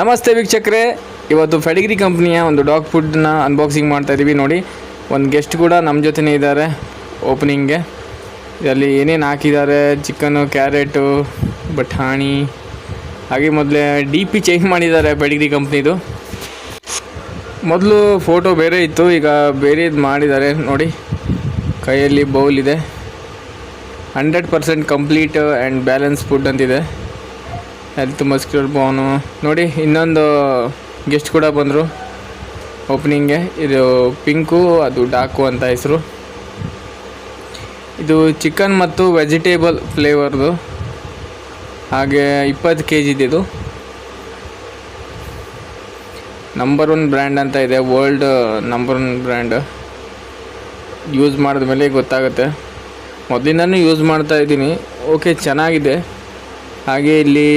ನಮಸ್ತೆ ವೀಕ್ಷಕರೇ. ಇವತ್ತು ಫೆಡಿಗ್ರಿ ಕಂಪ್ನಿಯ ಒಂದು ಡಾಗ್ ಫುಡ್ನ ಅನ್ಬಾಕ್ಸಿಂಗ್ ಮಾಡ್ತಾ ಇದ್ದೀವಿ ನೋಡಿ. ಒಂದು ಗೆಸ್ಟ್ ಕೂಡ ನಮ್ಮ ಜೊತೆನೇ ಇದ್ದಾರೆ ಓಪನಿಂಗ್ಗೆ ಇದರಲ್ಲಿ ಏನೇನು ಹಾಕಿದ್ದಾರೆ ಚಿಕನ್ನು ಕ್ಯಾರೆಟು ಬಟಾಣಿ. ಹಾಗೆ ಮೊದಲೇ ಡಿ ಪಿ ಚೇಂಜ್ ಮಾಡಿದ್ದಾರೆ ಪೆಡಿಗ್ರಿ ಕಂಪ್ನಿದು. ಮೊದಲು ಫೋಟೋ ಬೇರೆ ಇತ್ತು, ಈಗ ಬೇರೆದು ಮಾಡಿದ್ದಾರೆ ನೋಡಿ. ಕೈಯಲ್ಲಿ ಬೌಲ್ ಇದೆ. Hundred percent complete and balance food ಅಂತಿದೆ. ಹೆಲ್ತ್ ಮಸ್ಕ್ಯುಲರ್ ಬೋನು ನೋಡಿ, ಇನ್ನೊಂದು ಗೆಸ್ಟ್ ಕೂಡ ಬಂದರು. ಓಪನಿಂಗ್ಗೆ ಇದು ಪಿಂಕು, ಅದು ಡಾಕು ಅಂತ ಹೆಸರು. ಇದು ಚಿಕನ್ ಮತ್ತು ವೆಜಿಟೇಬಲ್ ಫ್ಲೇವರ್ದು ಹಾಗೆ ಇಪ್ಪತ್ತು ಕೆ ಇದು. ನಂಬರ್ ಒನ್ ಬ್ರ್ಯಾಂಡ್ ಅಂತ ಇದೆ. World number one brand use ಮಾಡಿದ ಮೇಲೆ ಗೊತ್ತಾಗುತ್ತೆ. ಮೊದಲಿಂದನೂ ಯೂಸ್ ಮಾಡ್ತಾ ಇದ್ದೀನಿ. ಓಕೆ ಚೆನ್ನಾಗಿದೆ. ಹಾಗೆ ಇಲ್ಲಿ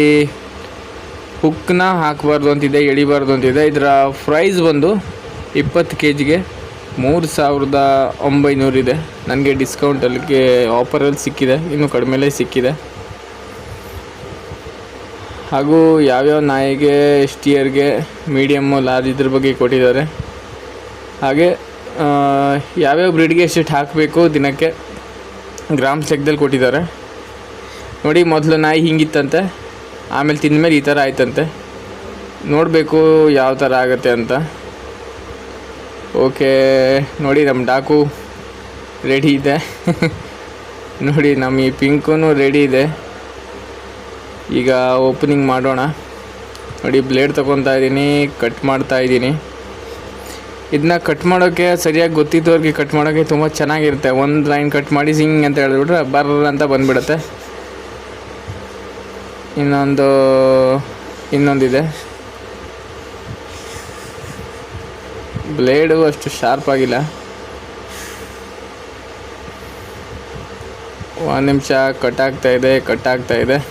ಹುಕ್ನ ಹಾಕಬಾರ್ದು ಅಂತಿದೆ, ಎಳಿಬಾರ್ದು ಅಂತಿದೆ. ಇದರ ಪ್ರೈಸ್ ಬಂದು ಇಪ್ಪತ್ತು ಕೆ ಜಿಗೆ ಮೂರು ಸಾವಿರದ ಒಂಬೈನೂರಿದೆ ನನಗೆ ಡಿಸ್ಕೌಂಟಲ್ಲಿಗೆ ಆಫರಲ್ಲಿ ಸಿಕ್ಕಿದೆ, ಇನ್ನು ಕಡಿಮೆಲೇ ಸಿಕ್ಕಿದೆ. ಹಾಗೂ ಯಾವ್ಯಾವ ನಾಯಿಗೆ ಸ್ಟಿಯರ್ಗೆ ಮೀಡಿಯಮ್ಮು ಲಾರ್ಜ್ ಇದ್ರ ಬಗ್ಗೆ ಕೊಟ್ಟಿದ್ದಾರೆ. ಹಾಗೆ ಯಾವ್ಯಾವ ಬ್ರೀಡ್ಗೆ ಎಷ್ಟು ಹಾಕಬೇಕು ದಿನಕ್ಕೆ ಗ್ರಾಮ್ಸ್ ಲೆಕ್ಕದಲ್ಲಿ ಕೊಟ್ಟಿದ್ದಾರೆ. ನೋಡಿ, ಮೊದಲು ನಾಯಿ ಹಿಂಗಿತ್ತಂತೆ, ಆಮೇಲೆ ತಿಂದಮೇಲೆ ಈ ಥರ ಆಯ್ತಂತೆ. ನೋಡಬೇಕು ಯಾವ ಥರ ಆಗುತ್ತೆ ಅಂತ. ಓಕೆ, ನೋಡಿ ನಮ್ಮ ಡಾಕು ರೆಡಿ ಇದೆ. ನೋಡಿ ನಮ್ಮ ಈ ಪಿಂಕೂ ರೆಡಿ ಇದೆ. ಈಗ ಓಪನಿಂಗ್ ಮಾಡೋಣ. ನೋಡಿ, ಬ್ಲೇಡ್ ತೊಗೊತಾ ಇದ್ದೀನಿ, ಕಟ್ ಮಾಡ್ತಾ ಇದ್ದೀನಿ. ಇದನ್ನ ಕಟ್ ಮಾಡೋಕ್ಕೆ ಸರಿಯಾಗಿ ಗೊತ್ತಿದ್ದವ್ರಿಗೆ ಕಟ್ ಮಾಡೋಕ್ಕೆ ತುಂಬ ಚೆನ್ನಾಗಿರುತ್ತೆ. ಒಂದು ಲೈನ್ ಕಟ್ ಮಾಡಿ ಸಿಂಗ್ ಅಂತ ಹೇಳಿಬಿಟ್ರೆ ಬರ್ರ ಅಂತ ಬಂದ್ಬಿಡುತ್ತೆ. ಇನ್ನೊಂದು, ಇನ್ನೊಂದಿದೆ. ಬ್ಲೇಡು ಅಷ್ಟು ಶಾರ್ಪ್ ಆಗಿಲ್ಲ. ಒಂದು ನಿಮಿಷ ಕಟ್ ಆಗ್ತಾ ಇದೆ ಕಟ್ ಆಗ್ತಾ ಇದೆ.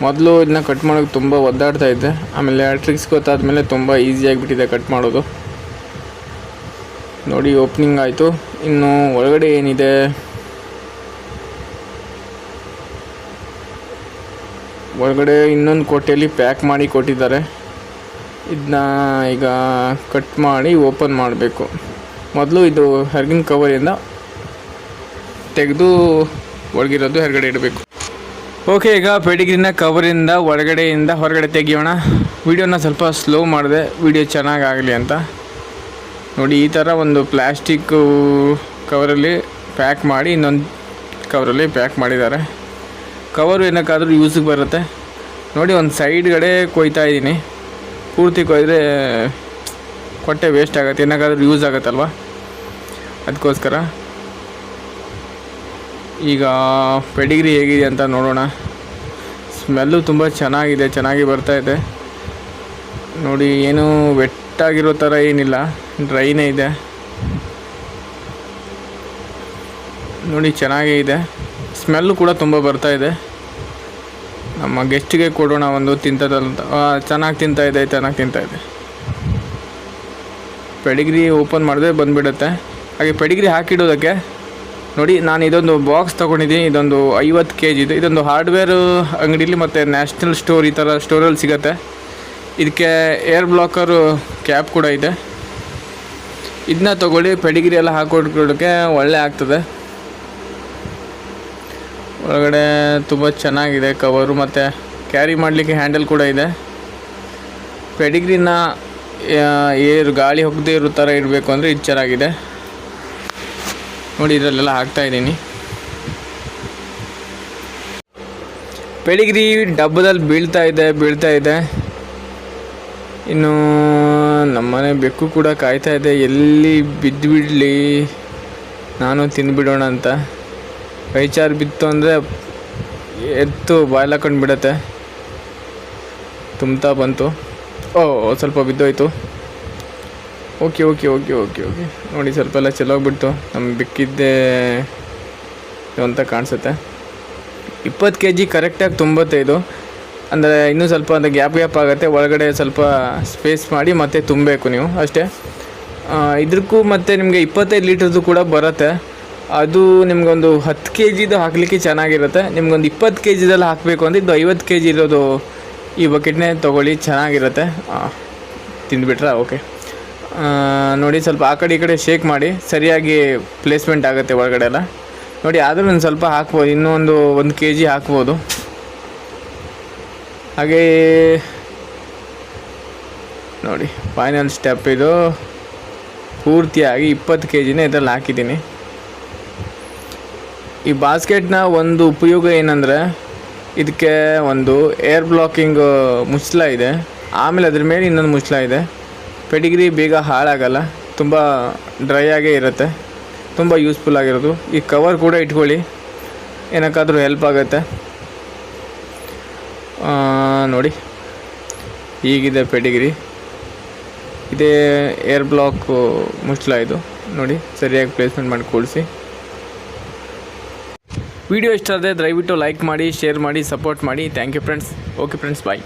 ಮೊದಲು ಇದನ್ನ ಕಟ್ ಮಾಡೋಕ್ಕೆ ತುಂಬ ಒದ್ದಾಡ್ತಾ ಇದ್ದೆ. ಆಮೇಲೆ ಟ್ರಿಕ್ಸ್ ಗೊತ್ತಾದ್ಮೇಲೆ ತುಂಬ ಈಸಿ ಆಗಿಬಿಟ್ಟಿದೆ ಕಟ್ ಮಾಡೋದು. ನೋಡಿ ಓಪನಿಂಗ್ ಆಯಿತು. ಇನ್ನು ಒಳಗಡೆ ಏನಿದೆ? ಒಳಗಡೆ ಇನ್ನೊಂದು ಕೋಟೆಯಲ್ಲಿ ಪ್ಯಾಕ್ ಮಾಡಿ ಕೊಟ್ಟಿದ್ದಾರೆ. ಇದನ್ನ ಈಗ ಕಟ್ ಮಾಡಿ ಓಪನ್ ಮಾಡಬೇಕು. ಮೊದಲು ಇದು ಹೊರಗಿನ ಕವರಿಂದ ತೆಗೆದು ಒಳಗಿರೋದು ಹೊರಗಡೆ ಇಡಬೇಕು. ಓಕೆ, ಈಗ ಪೆಡಿಗ್ರಿನ ಕವರಿಂದ ಒಳಗಡೆಯಿಂದ ಹೊರಗಡೆ ತೆಗಿಯೋಣ. ವಿಡಿಯೋನ ಸ್ವಲ್ಪ ಸ್ಲೋ ಮಾಡಿದೆ, ವಿಡಿಯೋ ಚೆನ್ನಾಗಾಗಲಿ ಅಂತ. ನೋಡಿ, ಈ ಥರ ಒಂದು ಪ್ಲ್ಯಾಸ್ಟಿಕ್ಕು ಕವರಲ್ಲಿ ಪ್ಯಾಕ್ ಮಾಡಿ ಇನ್ನೊಂದು ಕವರಲ್ಲಿ ಪ್ಯಾಕ್ ಮಾಡಿದ್ದಾರೆ. ಕವರು ಏನಕ್ಕಾದರೂ ಯೂಸಿಗೆ ಬರುತ್ತೆ. ನೋಡಿ ಒಂದು ಸೈಡ್ಗಡೆ ಕೊಯ್ತಾ ಇದ್ದೀನಿ. ಪೂರ್ತಿ ಕೊಯ್ದರೆ ಕೊಟ್ಟೆ ವೇಸ್ಟ್ ಆಗುತ್ತೆ, ಏನಕ್ಕಾದರೂ ಯೂಸ್ ಆಗುತ್ತಲ್ವ? ಅದಕ್ಕೋಸ್ಕರ ಈಗ ಪೆಡಿಗ್ರಿ ಹೇಗಿದೆ ಅಂತ ನೋಡೋಣ. ಸ್ಮೆಲ್ಲು ತುಂಬ ಚೆನ್ನಾಗಿದೆ, ಚೆನ್ನಾಗಿ ಬರ್ತಾ ಇದೆ. ನೋಡಿ, ಏನು ವೆಟ್ಟಾಗಿರೋ ಥರ ಏನಿಲ್ಲ ಡ್ರೈನೇ ಇದೆ. ನೋಡಿ, ಚೆನ್ನಾಗೇ ಇದೆ. ಸ್ಮೆಲ್ಲು ಕೂಡ ತುಂಬ ಬರ್ತಾ ಇದೆ. ನಮ್ಮ ಗೆಸ್ಟಿಗೆ ಕೊಡೋಣ ಒಂದು ತಿಂತದಂತ ಚೆನ್ನಾಗಿ ತಿಂತಾ ಇದೆ, ಚೆನ್ನಾಗಿ ತಿಂತಾ ಇದೆ. ಪೆಡಿಗ್ರಿ ಓಪನ್ ಮಾಡಿದ್ರೆ ಬಂದುಬಿಡುತ್ತೆ. ಹಾಗೆ ಪೆಡಿಗ್ರಿ ಹಾಕಿಡೋದಕ್ಕೆ, ನೋಡಿ, ನಾನು ಇದೊಂದು ಬಾಕ್ಸ್ ತೊಗೊಂಡಿದ್ದೀನಿ, ಇದೊಂದು ಐವತ್ತು ಕೆ ಜಿ ಇದೆ. ಇದೊಂದು ಹಾರ್ಡ್ವೇರ್ ಅಂಗಡೀಲಿ ಮತ್ತು ನ್ಯಾಷನಲ್ ಸ್ಟೋರ್ ಈ ಥರ ಸ್ಟೋರಲ್ಲಿ ಸಿಗುತ್ತೆ. ಇದಕ್ಕೆ ಏರ್ ಬ್ಲಾಕರು ಕ್ಯಾಪ್ ಕೂಡ ಇದೆ. ಇದನ್ನ ತೊಗೊಳ್ಳಿ, ಪೆಡಿಗ್ರಿ ಎಲ್ಲ ಹಾಕೊಟ್ಕೊಳ್ಳೋಕ್ಕೆ ಒಳ್ಳೆ ಆಗ್ತದೆ. ಒಳಗಡೆ ತುಂಬ ಚೆನ್ನಾಗಿದೆ ಕವರು ಮತ್ತು ಕ್ಯಾರಿ ಮಾಡಲಿಕ್ಕೆ ಹ್ಯಾಂಡಲ್ ಕೂಡ ಇದೆ. ಪೆಡಿಗ್ರಿನ ಏರು ಗಾಳಿ ಹೋಗದೇ ಇರೋ ಥರ ಇರಬೇಕು ಅಂದರೆ ಇದು ಚೆನ್ನಾಗಿದೆ. ನೋಡಿ ಇದರಲ್ಲೆಲ್ಲ ಹಾಕ್ತಾಯಿದ್ದೀನಿ ಪೆಡಿಗ್ರಿ ಡಬ್ಬದಲ್ಲಿ ಬೀಳ್ತಾ ಇದೆ ಬೀಳ್ತಾ ಇದೆ. ಇನ್ನು ನಮ್ಮನೆ ಬೆಕ್ಕು ಕೂಡ ಕಾಯ್ತಾ ಇದೆ. ಎಲ್ಲಿ ಬಿದ್ದು ಬಿಡಲಿ ನಾನು ತಿಂದುಬಿಡೋಣ ಅಂತ. ಕೈಚಾರು ಬಿತ್ತು ಅಂದರೆ ಎತ್ತು ಬಾಯ್ಲ್ ಹಾಕೊಂಡು ಬಿಡತ್ತೆ. ತುಂಬ್ತಾ ಬಂತು. ಓ, ಸ್ವಲ್ಪ ಬಿದ್ದೋಯ್ತು. Okay okay okay okay okay ನೋಡಿ, ಸ್ವಲ್ಪ ಎಲ್ಲ ಚೆಲ್ಲೋಗ್ಬಿಡ್ತು ನಮ್ಗೆ ಬಿಕ್ಕಿದ್ದೆ ಅಂತ ಕಾಣಿಸುತ್ತೆ. ಇಪ್ಪತ್ತು ಕೆ ಜಿ ಕರೆಕ್ಟಾಗಿ ತುಂಬುತ್ತೆ ಇದು. ಅಂದರೆ ಇನ್ನೂ ಸ್ವಲ್ಪ ಅಂದರೆ ಗ್ಯಾಪ್ ಗ್ಯಾಪ್ ಆಗುತ್ತೆ. ಒಳಗಡೆ ಸ್ವಲ್ಪ ಸ್ಪೇಸ್ ಮಾಡಿ ಮತ್ತೆ ತುಂಬಬೇಕು ನೀವು. ಅಷ್ಟೇ. ಇದಕ್ಕೂ ಮತ್ತು ನಿಮಗೆ ಇಪ್ಪತ್ತೈದು ಲೀಟ್ರದ್ದು ಕೂಡ ಬರುತ್ತೆ. ಅದು ನಿಮ್ಗೊಂದು ಹತ್ತು ಕೆ ಜಿದು ಹಾಕಲಿಕ್ಕೆ ಚೆನ್ನಾಗಿರುತ್ತೆ. ನಿಮ್ಗೊಂದು ಇಪ್ಪತ್ತು ಕೆ ಜಿದಲ್ಲಿ ಹಾಕಬೇಕು ಅಂದರೆ ಇದು ಐವತ್ತು ಕೆ ಜಿ ಇರೋದು ಈ ಬಕೆಟ್ನೇ ತೊಗೊಳ್ಳಿ, ಚೆನ್ನಾಗಿರುತ್ತೆ. ತಿಂದುಬಿಟ್ರೆ? ಓಕೆ ನೋಡಿ ಸ್ವಲ್ಪ ಆ ಕಡೆ ಈ ಕಡೆ ಶೇಕ್ ಮಾಡಿ, ಸರಿಯಾಗಿ ಪ್ಲೇಸ್ಮೆಂಟ್ ಆಗುತ್ತೆ ಒಳಗಡೆ ಎಲ್ಲ. ನೋಡಿ, ಆದರೂ ಒಂದು ಸ್ವಲ್ಪ ಹಾಕ್ಬೋದು ಇನ್ನೂ ಒಂದು ಒಂದು ಕೆ ಜಿ ಹಾಕ್ಬೋದು. ಹಾಗೇ ನೋಡಿ ಫೈನಲ್ ಸ್ಟೆಪ್ ಇದು. ಪೂರ್ತಿಯಾಗಿ ಇಪ್ಪತ್ತು ಕೆ ಜಿನೇ ಇದರಲ್ಲಿ ಹಾಕಿದ್ದೀನಿ. ಈ ಬಾಸ್ಕೆಟ್ನ ಒಂದು ಉಪಯೋಗ ಏನಂದರೆ ಇದಕ್ಕೆ ಒಂದು ಏರ್ ಬ್ಲಾಕಿಂಗ್ ಮುಚ್ಚಲ ಇದೆ. ಆಮೇಲೆ ಅದ್ರ ಮೇಲೆ ಇನ್ನೊಂದು ಮುಚ್ಚಲ ಇದೆ. ಪೆಡಿಗ್ರಿ ಬೇಗ ಹಾಳಾಗಲ್ಲ. ತುಂಬ ಡ್ರೈ ಆಗೇ ಇರುತ್ತೆ. ತುಂಬ ಯೂಸ್ಫುಲ್ ಆಗಿರೋದು. ಈ ಕವರ್ ಕೂಡ ಇಟ್ಕೊಳ್ಳಿ. ಏನಕ್ಕಾದರೂ ಹೆಲ್ಪ್ ಆಗುತ್ತೆ. ನೋಡಿ. ಈಗಿದೆ ಪೆಡಿಗ್ರಿ. ಇದೇ ಏರ್ ಬ್ಲಾಕ್ ಮುಚ್ಚಲ ಇದು. ನೋಡಿ, ಸರಿಯಾಗಿ ಪ್ಲೇಸ್ಮೆಂಟ್ ಮಾಡಿ ಕೂಡಿಸಿ. ವಿಡಿಯೋ ಇಷ್ಟ ಆದರೆ ದಯವಿಟ್ಟು ಲೈಕ್ ಮಾಡಿ ಶೇರ್ ಮಾಡಿ ಸಪೋರ್ಟ್ ಮಾಡಿ. Thank you friends okay friends bye